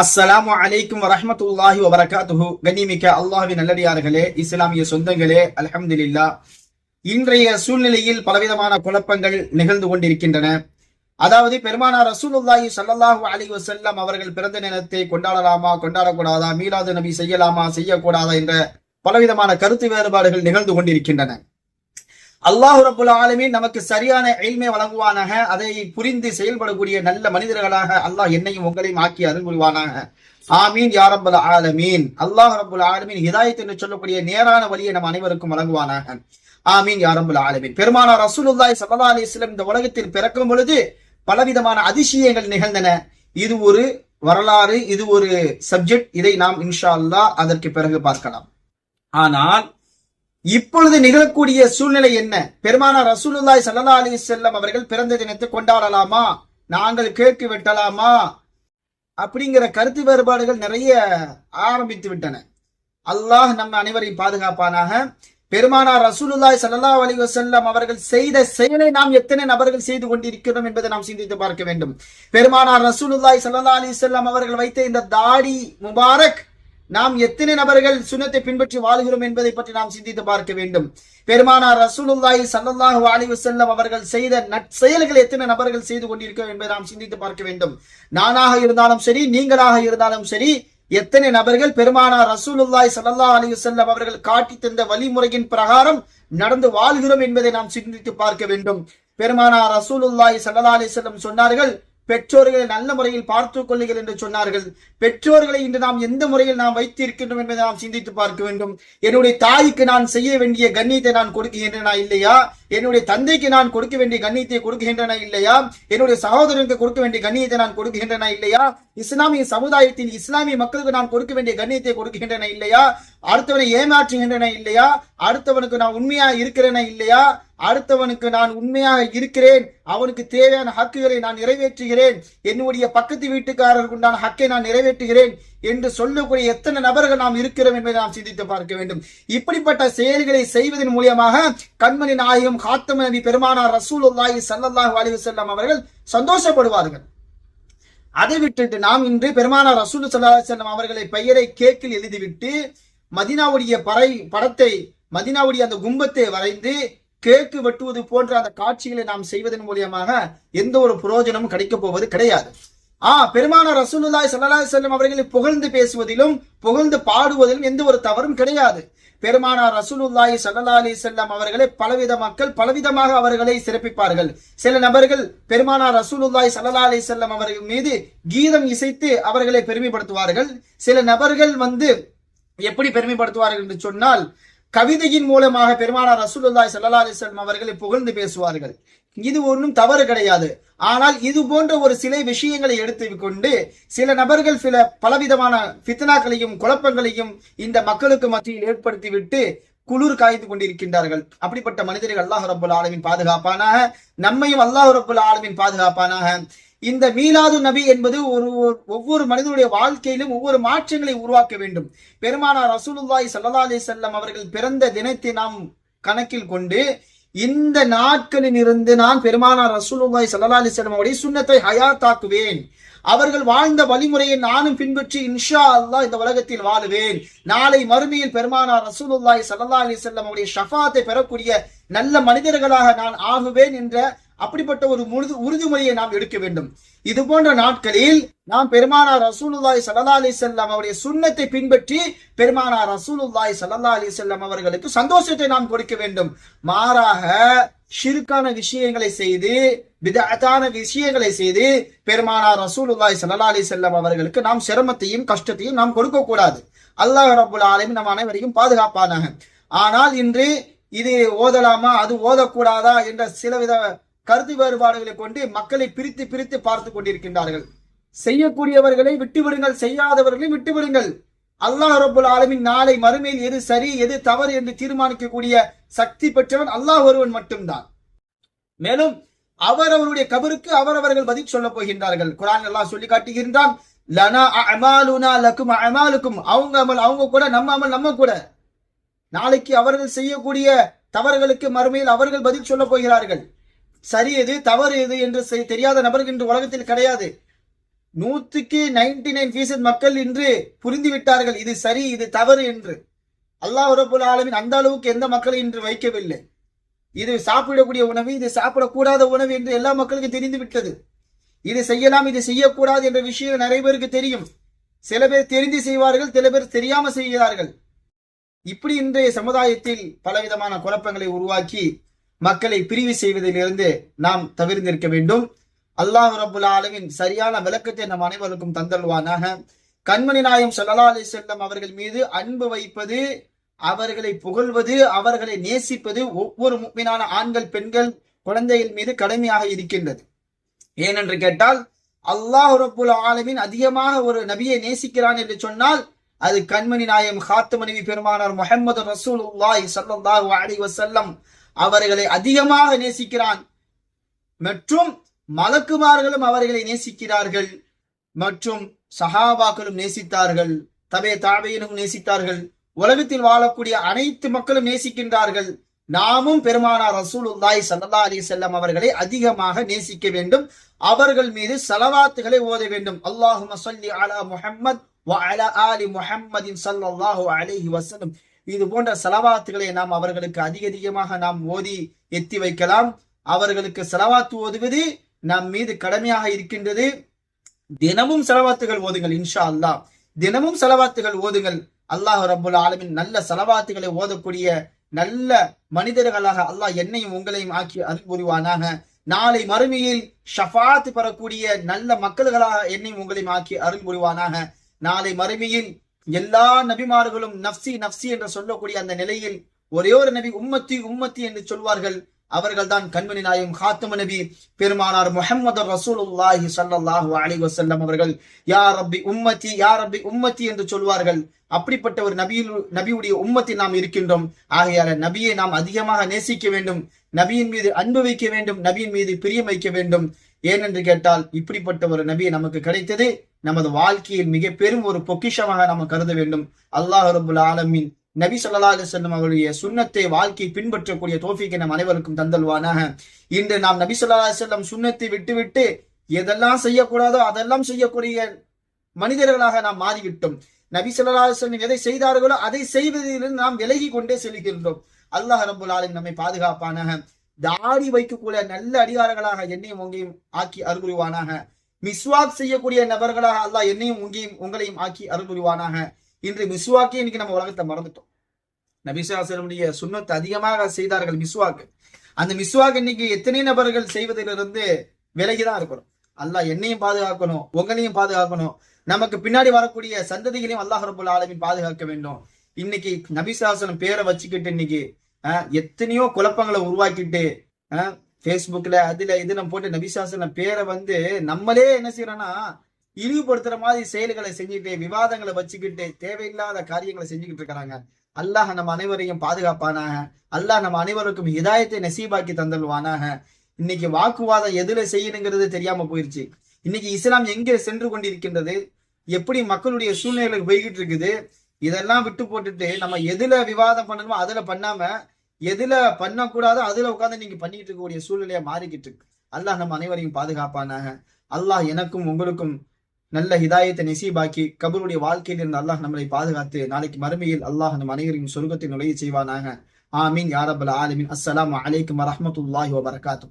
அஸ்ஸலாமு அலைக்கும் வரஹ்மத்துல்லாஹி வபரகாத்துஹு. கண்ணிமிக்க அல்லாஹின் நல்லடியார்களே இஸ்லாமிய சொந்தங்களே அல்ஹம்துலில்லா. இன்றைய சூழ்நிலையில் பலவிதமான குழப்பங்கள் நிகழ்ந்து கொண்டிருக்கின்றன. அதாவது பெருமானார் ரசூலுல்லாஹி சல்லாஹூ அலி வஸல்லம் அவர்கள் பிறந்த தினத்தை கொண்டாடலாமா கொண்டாடக்கூடாதா மீலாது நபி செய்யலாமா செய்யக்கூடாதா என்ற பலவிதமான கருத்து வேறுபாடுகள் நிகழ்ந்து கொண்டிருக்கின்றன. அல்லாஹு ரபுல் ஆலமீன் நமக்கு சரியான எய்மை வழங்குவானாக அதை புரிந்து செயல்படக்கூடிய நல்ல மனிதர்களாக அல்லாஹ் என்னையும் உங்களையும் ஆக்கி அருள் புரிவானாக. ஆமீன் யாரபுல் ஆலமீன். அல்லாஹ் ரபுல் ஆலமீன் ஹிதாயத் என்று சொல்லக்கூடிய நேரான வழியை நம் அனைவருக்கும் வழங்குவானாக. ஆமீன் யாரபுல் ஆலமீன். பெருமானா ரசூலுல்லாய் ஸல்லல்லாஹு அலி வஸல்லம் இந்த உலகத்தில் பிறக்கும் பொழுது பலவிதமான அதிசயங்கள் நிகழ்ந்தன. இது ஒரு வரலாறு இது ஒரு சப்ஜெக்ட் இதை நாம் இன்ஷா அல்லாஹ் அதற்கு பிறகு பார்க்கலாம். ஆனால் இப்பொழுது நிகழக்கூடிய சூழ்நிலை என்ன? பெருமானார் ரசூலுல்லாய் சல்லா அலி செல்லம் அவர்கள் பிறந்த தினத்தை கொண்டாடலாமா? நாங்கள் கேக்கு வெட்டலாமா? அப்படிங்கிற கருத்து வேறுபாடுகள் நிறைய ஆரம்பித்து விட்டன. அல்லாஹ் நம்ம அனைவரையும் பாதுகாப்பானாக. பெருமானார் ரசூலுல்லாய் சல்லா அலி வசல்லம் அவர்கள் செய்த செயலை நாம் எத்தனை நபர்கள் செய்து கொண்டிருக்கிறோம் என்பதை நாம் சிந்தித்து பார்க்க வேண்டும். பெருமானார் ரசூலுல்லாய் சல்லா அலி செல்லம் அவர்கள் வைத்த இந்த தாடி முபாரக் நாம் எத்தனை நபர்கள் சுனத்தை பின்பற்றி வாழ்கிறோம் என்பதை பற்றி நாம் சிந்தித்து பார்க்க வேண்டும். பெருமானார் ரசூலுல்லாஹி சல்லல்லாஹு அலைஹி வஸல்லம் அவர்கள் செய்த நற்செயல்களை எத்தனை நபர்கள் செய்து கொண்டிருக்கிறோம் என்பதை நாம் சிந்தித்து பார்க்க வேண்டும். நானாக இருந்தாலும் சரி நீங்களாக இருந்தாலும் சரி எத்தனை நபர்கள் பெருமானார் ரசூலுல்லாய் சல்லா அலி வஸல்லம் அவர்கள் காட்டி தந்த வழிமுறையின் பிரகாரம் நடந்து வாழ்கிறோம் என்பதை நாம் சிந்தித்து பார்க்க வேண்டும். பெருமானார் ரசூலுல்லாய் சல்லா அலி செல்லம் சொன்னார்கள் பெற்றோர்களை நல்ல முறையில் பார்த்துக் கொள்ளுங்கள் என்று சொன்னார்கள். பெற்றோர்களை இன்று நாம் எந்த முறையில் நாம் வைத்திருக்கின்றோம் என்பதை நாம் சிந்தித்து பார்க்க வேண்டும். என்னுடைய தாய்க்கு நான் செய்ய வேண்டிய கண்ணியத்தை நான் கொடுக்கின்றனா இல்லையா? என்னுடைய தந்தைக்கு நான் கொடுக்க வேண்டிய கண்ணியத்தை கொடுக்கின்றன இல்லையா? என்னுடைய சகோதரனுக்கு கொடுக்க வேண்டிய கண்ணியத்தை நான் கொடுக்கின்றன இல்லையா? இஸ்லாமிய சமுதாயத்தில் இஸ்லாமிய மக்களுக்கு நான் கொடுக்க வேண்டிய கண்ணியத்தை கொடுக்கின்றன இல்லையா? அடுத்தவனை ஏமாற்றுகின்றன இல்லையா? அடுத்தவனுக்கு நான் உண்மையா இருக்கிறேன இல்லையா? அடுத்தவனுக்கு நான் உண்மையாக இருக்கிறேன். அவனுக்கு தேவையான ஹக்குகளை நான் நிறைவேற்றுகிறேன். என்னுடைய பக்கத்து வீட்டுக்காரருக்கு உண்டான ஹக்கை நான் நிறைவேற்றுகிறேன் என்று சொல்லக்கூடிய எத்தனை நபர்கள் நாம் இருக்கிறோம் என்பதை நாம் சிந்தித்து பார்க்க வேண்டும். இப்படிப்பட்ட செயல்களை செய்வதன் மூலியமாக கண்மணி நாயகம் காத்தம நபி பெருமானார் ரசூலுல்லாஹி சல்லல்லாஹு அலி வஸல்லம் அவர்கள் சந்தோஷப்படுவார்கள். அதை விட்டுட்டு நாம் இன்று பெருமானார் ரசூல் சல்லா செல்லம் அவர்களை பெயரை கேக்கில் எழுதிவிட்டு மதினாவுடைய பறை படத்தை மதினாவுடைய அந்த கும்பத்தை வரைந்து கேக்கு வெட்டுவது போன்ற அந்த காட்சிகளை நாம் செய்வதன் மூலியமாக எந்த ஒரு புரோஜனமும் கிடைக்கப் போவது கிடையாது. ஆ பெருமானார் ரசூலுல்லாய் சல்லல்லாஹு செல்லம் அவர்களை புகழ்ந்து பேசுவதிலும் புகழ்ந்து பாடுவதிலும் எந்த ஒரு தவறும் கிடையாது. பெருமானார் ரசூலுல்லாய் சல்லா அலி செல்லம் அவர்களை பலவித மக்கள் பலவிதமாக அவர்களை சிறப்பிப்பார்கள். சில நபர்கள் பெருமானார் ரசூலுல்லாய் சல்லா அலி செல்லம் அவர்கள் மீது கீதம் இசைத்து அவர்களை பெருமைப்படுத்துவார்கள். சில நபர்கள் வந்து எப்படி பெருமைப்படுத்துவார்கள் என்று சொன்னால் கவிதையின் மூலமாக பெருமானார் ரசூலுல்லாய் சல்லா அலிஸ்லாம் அவர்களை புகழ்ந்து பேசுவார்கள். இது ஒன்றும் தவறு கிடையாது. ஆனால் இது போன்ற ஒரு சில விஷயங்களை எடுத்து கொண்டு சில நபர்கள் சில பலவிதமான பித்தனாக்களையும் குழப்பங்களையும் இந்த மக்களுக்கு மத்தியில் ஏற்படுத்திவிட்டு குளிர் காய்ந்து கொண்டிருக்கின்றார்கள். அப்படிப்பட்ட மனிதர்கள் அல்லாஹ் ரபுல் ஆலமின் பாதுகாப்பானாக நம்மையும் அல்லாஹ் ரபுல் ஆலமின் பாதுகாப்பானாக. இந்த மீலாது நபி என்பது ஒரு ஒவ்வொரு மனிதனுடைய வாழ்க்கையிலும் ஒவ்வொரு மாற்றங்களை உருவாக்க வேண்டும். பெருமானார் ரசூலுல்லாய் சல்லா அலி செல்லம் அவர்கள் பிறந்த தினத்தை நாம் கணக்கில் கொண்டு இந்த நாட்களில் இருந்து நான் பெருமானார் ரசூலுல்லாய் சல்லா அலி செல்லம் அவருடைய சுண்ணத்தை ஹயாத்தாக்குவேன். அவர்கள் வாழ்ந்த வழிமுறையை நானும் பின்பற்றி இன்ஷா அல்லா இந்த உலகத்தில் வாழுவேன். நாளை மறுமையில் பெருமானார் ரசூலுல்லாய் சல்லா அலி செல்லம் அவருடைய ஷஃபாத்தை பெறக்கூடிய நல்ல மனிதர்களாக நான் ஆகுவேன் என்ற அப்படிப்பட்ட ஒரு முழுது உறுதிமொழியை நாம் எடுக்க வேண்டும். இது போன்ற நாட்களில் நாம் பெருமானார் ரசூலுல்லாய் சல்லா அலி செல்லம் அவருடைய சுண்ணத்தை பின்பற்றி பெருமானார் ரசூலுல்லாய் சல்லா அலி செல்லம் அவர்களுக்கு சந்தோஷத்தை நாம் கொடுக்க வேண்டும். மாறாக ஷிருக்கான விஷயங்களை செய்து விதத்தான விஷயங்களை செய்து பெருமானார் ரசூலுல்லாய் சல்லா அலி செல்லம் அவர்களுக்கு நாம் சிரமத்தையும் கஷ்டத்தையும் நாம் கொடுக்க கூடாது. அல்லாஹ் ரபுல் ஆலயம் நம் அனைவரையும் பாதுகாப்பானாக. ஆனால் இன்று இது ஓதலாமா அது ஓதக்கூடாதா என்ற சிலவித கருத்து வேறுபாடுகளை கொண்டு மக்களை பிரித்து பிரித்து பார்த்து கொண்டிருக்கின்றார்கள். செய்யக்கூடியவர்களை விட்டுவிடுங்கள் செய்யாதவர்களை விட்டுவிடுங்கள். அல்லாஹ் ரபுல் ஆலமின் நாளை மறுமையில் எது சரி எது தவறு என்று தீர்மானிக்கக்கூடிய சக்தி பெற்றவன் அல்லாஹ் ஒருவன் மட்டும்தான். மேலும் அவரவருடைய கபருக்கு அவரவர்கள் பதில் சொல்ல போகின்றார்கள். குரான் எல்லாம் சொல்லி காட்டுகின்றான் லனா அமாலுனா லக்கும் அமாலுக்கும் அவங்க அமல் அவங்க கூட நம்ம அமல் நம்ம கூட. நாளைக்கு அவர்கள் செய்யக்கூடிய தவறுகளுக்கு மறுமையில் அவர்கள் பதில் சொல்ல போகிறார்கள். சரி எது தவறு எது என்று தெரியாத நபர்கள் இன்று உலகத்தில் கிடையாது. நூத்துக்கு நைன்டி நைன் ஃபீசட் மக்கள் இன்று புரிந்து விட்டார்கள் இது சரி இது தவறு என்று. அல்லாஹ் ரபுல் ஆலமின் அந்த அளவுக்கு எந்த மக்களும் இன்று வைக்கவில்லை. இது சாப்பிடக்கூடிய உணவு இது சாப்பிடக்கூடாத உணவு என்று எல்லா மக்களுக்கும் தெரிந்து விட்டது. இது செய்யலாம் இது செய்யக்கூடாது என்ற விஷயம் நிறைய பேருக்கு தெரியும். சில பேர் தெரிந்து செய்வார்கள் சில பேர் தெரியாம செய்கிறார்கள். இப்படி இன்றைய சமுதாயத்தில் பலவிதமான குழப்பங்களை உருவாக்கி மக்களை பிரிவு செய்வதிலிருந்து நாம் தவிர்ந்திருக்க வேண்டும். அல்லாஹ் ரபுல் ஆலமின் சரியான விளக்கத்தை நம் அனைவருக்கும் தந்தல்வானாக கண்மணி நாயம் சல்லா அலி செல்லம் அவர்கள் மீது அன்பு வைப்பது அவர்களை புகழ்வது அவர்களை நேசிப்பது ஒவ்வொரு முக்மினான ஆண்கள் பெண்கள் குழந்தைகள் மீது கடமையாக இருக்கின்றது. ஏனென்று கேட்டால் அல்லாஹ் ரபுல் ஆலமின் அதிகமாக ஒரு நபியை நேசிக்கிறான் என்று சொன்னால் அது கண்மணி நாயம் ஹாத்து மனைவி பெருமானார் முகமது ரசூல் உல்லாய் சல்லாஹூ அலி வசல்லம் அவர்களை அதிகமாக நேசிக்கிறான். மற்றும் மலக்குமார்களும் அவர்களை நேசிக்கிறார்கள். மற்றும் சஹாபாக்களும் நேசித்தார்கள். தவே தாவையினும் நேசித்தார்கள். உலகத்தில் வாழக்கூடிய அனைத்து மக்களும் நேசிக்கின்றார்கள். நாமும் பெருமானார் ரசூலுல்லாய் சல்லா அலி செல்லம் அவர்களை அதிகமாக நேசிக்க வேண்டும். அவர்கள் மீது சலவாத்துகளை ஓத வேண்டும். அல்லாஹு மசல்லி அலா முஹம்மத் ஆலி முஹம்மதின் சல்லாஹு அலிஹி வசலம் இது போன்ற செலவாத்துகளை நாம் அவர்களுக்கு அதிக அதிகமாக நாம் ஓதி எத்தி வைக்கலாம். அவர்களுக்கு செலவாத்து ஓதுவது நம் மீது கடமையாக இருக்கின்றது. தினமும் செலவாத்துகள் ஓதுங்கள் இன்ஷா அல்லா தினமும் செலவாத்துகள் ஓதுங்கள். அல்லாஹ் ரபுல் ஆலமின் நல்ல செலவாத்துகளை ஓதக்கூடிய நல்ல மனிதர்களாக அல்லாஹ் என்னையும் உங்களையும் ஆக்கி அருள் புரிவானாக. நாளை மறுமையில் ஷஃபாத் பெறக்கூடிய நல்ல மக்கள்களாக என்னையும் உங்களையும் ஆக்கி அருள் புரிவானாக. நாளை மறுமையில் எல்லா நபிமார்களும் நப்சி நப்சி என்று சொல்லக்கூடிய அந்த நிலையில் ஒரே ஒரு நபி உம்மத்தி உம்மத்தி என்று சொல்வார்கள். அவர்கள் தான் கண்மணி நாயும் ஹாத்தம நபி பெருமானார் முஹம்மது ரசூலுல்லாஹி சல்லல்லாஹு அலி வசல்லம் அவர்கள். யா ரப்பி உம்மத்தி யா ரப்பி உம்மத்தி என்று சொல்வார்கள். அப்படிப்பட்ட ஒரு நபியில் நபியுடைய உம்மத்தி நாம் இருக்கின்றோம். ஆகையால நபியை நாம் அதிகமாக நேசிக்க வேண்டும். நபியின் மீது அன்பு வைக்க வேண்டும். நபியின் மீது பிரியம் வைக்க வேண்டும். ஏனென்று கேட்டால் இப்படிப்பட்ட ஒரு நபி நமக்கு கிடைத்தது நமது வாழ்க்கையில் மிக பெரும் ஒரு பொக்கிஷமாக நாம் கருத வேண்டும். அல்லாஹ் ரபுல் ஆலமின் நபி சொல்லா செல்லும் அவருடைய சுண்ணத்தை வாழ்க்கையை பின்பற்றக்கூடிய தோஃபிக்கு நம் அனைவருக்கும் தந்தல்வானாக. இன்று நாம் நபி சொல்லலா செல்லம் சுண்ணத்தை விட்டுவிட்டு எதெல்லாம் செய்யக்கூடாதோ அதெல்லாம் செய்யக்கூடிய மனிதர்களாக நாம் மாறிவிட்டோம். நபி சொல்லலா செல்லம் எதை செய்தார்களோ அதை செய்வதிலிருந்து நாம் விலகி கொண்டே செல்கின்றோம். அல்லாஹ் ரபுல் ஆலம் நம்மை பாதுகாப்பானாக. தாடி வைக்கக்கூடிய நல்ல அடிகாரங்களாக என்னையும் உங்களையும் ஆக்கி அருள்புரிவானாக. மிஸ்வாக் செய்யக்கூடிய நபர்களாக அல்லாஹ் என்னையும் உங்களையும் உங்களையும் ஆக்கி அருள்புரிவானாக. இன்று மிஸ்வாக்கே இன்னைக்கு நம்ம உலகத்தை மறந்துட்டோம். நபிசாசனுடைய சுண்ணத்தை அதிகமாக செய்தார்கள் மிஸ்வாக்கு. அந்த மிஸ்வாக் இன்னைக்கு எத்தனை நபர்கள் செய்வதிலிருந்து விலகிதான் இருக்கிறோம். அல்லாஹ் என்னையும் பாதுகாக்கணும் உங்களையும் பாதுகாக்கணும். நமக்கு பின்னாடி வரக்கூடிய சந்ததிகளையும் அல்லாஹ் ரபுல் ஆலமின் பாதுகாக்க வேண்டும். இன்னைக்கு நபிசாசனம் பேரை வச்சுக்கிட்டு இன்னைக்கு எத்தனையோ குழப்பங்களை உருவாக்கிட்டு ஃபேஸ்புக்ல அதுல இதுல போட்டு நபிசாசன பேரை வந்து நம்மளே என்ன செய்யறோம்னா இழிவுபடுத்துற மாதிரி செயல்களை செஞ்சுட்டு விவாதங்களை வச்சுக்கிட்டு தேவையில்லாத காரியங்களை செஞ்சுக்கிட்டு இருக்கிறாங்க. அல்லாஹ் நம்ம அனைவரையும் பாதுகாப்பானாக. அல்லாஹ் நம்ம அனைவருக்கும் இதாயத்தை நெசீபாக்கி தந்தல்வானாக இன்னைக்கு வாக்குவாதம் எதுல செய்யணுங்கிறது தெரியாம போயிருச்சு. இன்னைக்கு இஸ்லாம் எங்கே சென்று கொண்டிருக்கின்றது? எப்படி மக்களுடைய சூழ்நிலைகளுக்கு போய்கிட்டு இருக்குது? இதெல்லாம் விட்டு போட்டுட்டு நம்ம எதுல விவாதம் பண்ணணுமோ அதுல பண்ணாம எதுல பண்ணக்கூடாதோ அதுல உட்காந்து நீங்க பண்ணிட்டு இருக்கக்கூடிய சூழ்நிலையா மாறிக்கிட்டு இருக்கு. அல்லாஹ் நம்ம அனைவரையும் பாதுகாப்பானாக. அல்லாஹ் எனக்கும் உங்களுக்கும் நல்ல ஹிதாயத்தை நெசீபாக்கி கபருடைய வாழ்க்கையில் இருந்து அல்லாஹ் நம்மளை பாதுகாத்து நாளைக்கு மறுமையில் அல்லாஹ் நம் அனைவரையும் சொர்க்கத்தை நுழைய செய்வானாக. ஆமீன். யாரபல் ஆலமின். அஸ்லாம் அலைக்கும் வரமத்துல்லாஹி வபரகாத்து